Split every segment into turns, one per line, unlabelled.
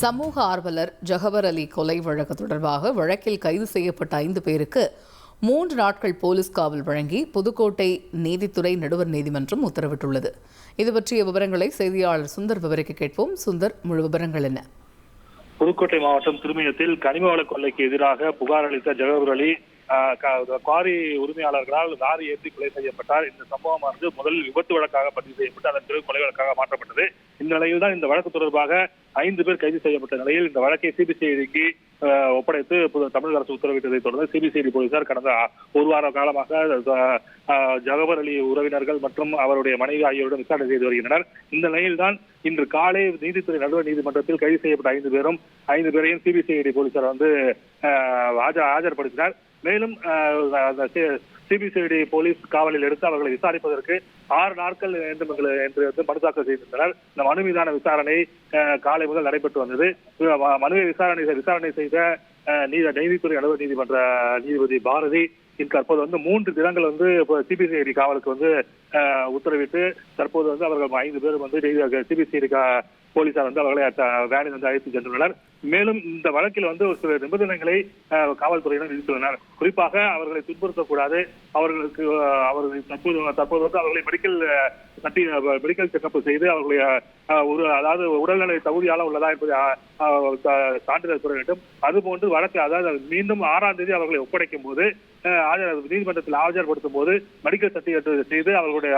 சமூக ஆர்வலர் ஜஹவர் அலி கொலை வழக்கு தொடர்பாக வழக்கில் கைது செய்யப்பட்ட ஐந்து பேருக்கு மூன்று நாட்கள் போலீஸ் காவல் வழங்கி புதுக்கோட்டை நீதித்துறை நடுவர் நீதிமன்றம் உத்தரவிட்டுள்ளது. இது பற்றிய விவரங்களை செய்தியாளர் சுந்தர் விவரிக்க கேட்போம். சுந்தர் முழு விவரங்கள் என்ன?
புதுக்கோட்டை மாவட்டம் திருமயத்தில் கனிம வள கொள்ளைக்கு எதிராக புகார் அளித்த ஜகபர் அலி குவாரி உரிமையாளர்களால் லாரி ஏற்றி கொலை செய்யப்பட்டார். இந்த சம்பவமானது முதலில் விபத்து வழக்காக பதிவு செய்யப்பட்டு அதன் பிறகு கொலை வழக்காக மாற்றப்பட்டது. இந்நிலையில் தான் இந்த வழக்கு தொடர்பாக ஐந்து பேர் கைது செய்யப்பட்ட நிலையில் இந்த வழக்கை சிபிசிஐடிக்கு ஒப்படைத்து தமிழக அரசு உத்தரவிட்டதை தொடர்ந்து சிபிசிஐடி போலீசார் கடந்த ஒரு வார காலமாக ஆஹ், அலி உறவினர்கள் மற்றும் அவருடைய மனைவி ஆகியோருடன் விசாரணை செய்து வருகின்றனர். இந்த நிலையில் தான் இன்று காலை நீதித்துறை நடுவர் நீதிமன்றத்தில் கைது செய்யப்பட்ட ஐந்து பேரும் ஐந்து பேரையும் சிபிசிஐடி போலீசார் வந்து ஆஹ், ஆஜர் ஆஜர்படுத்தினார். மேலும் சிபிசிஐடி போலீஸ் காவலில் எடுத்து அவர்களை விசாரிப்பதற்கு ஆறு நாட்கள் வேண்டும் என்று வந்து மனு தாக்கல் செய்திருந்தனர். இந்த மனு மீதான விசாரணை காலை முதல் நடைபெற்று வந்தது. மனுவை விசாரணை விசாரணை செய்த நீத நீதி நீதித்துறை நடுவர் நீதிமன்ற நீதிபதி பாரதி தற்போது வந்து மூன்று தினங்கள் வந்து சிபிசிஐடி காவலுக்கு வந்து உத்தரவிட்டு தற்போது வந்து அவர்கள் ஐந்து பேர் வந்து சிபிசிஐடி போலீசார் வந்து அவர்களை வேனில் வந்து அழைத்து சென்றுள்ளனர். மேலும் இந்த வழக்கில் வந்து ஒரு சில நிபந்தனைகளை காவல்துறையினர் விதித்துள்ளனர். குறிப்பாக அவர்களை துன்புறுத்தக்கூடாது. அவர்களுக்கு அவர்கள் தற்போது தற்போது வந்து அவர்களை மெடிக்கல் கட்டி மெடிக்கல் செக்அப் செய்து அவர்களுடைய ஒரு அதாவது உடல்நிலை தகுதியால உள்ளதா என்பதை சான்றிதழ் பெற வேண்டும். அதுபோன்று வழக்கு அதாவது மீண்டும் ஆறாம் தேதி அவர்களை ஒப்படைக்கும் போது ஆஜர் நீதிமன்றத்தில் ஆஜர்படுத்தும் போது மெடிக்கல் சர்டிபிகேட் செய்து அவர்களுடைய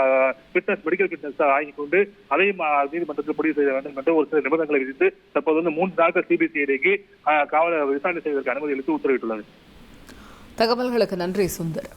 ஃபிட்னஸ் மெடிக்கல் ஃபிட்னஸ் வாங்கி கொண்டு அதையும் நீதிமன்றத்தில் முடிவு செய்ய வேண்டும் என்று ஒரு சில நிபந்தனைகளை விதித்து தற்போது வந்து மூன்று நாட்கள் சிபிசிஐடிக்கு காவல் விசாரணை செய்வதற்கு அனுமதி அளித்து உத்தரவிட்டுள்ளது.
தகவல்களுக்கு நன்றி சுந்தர்.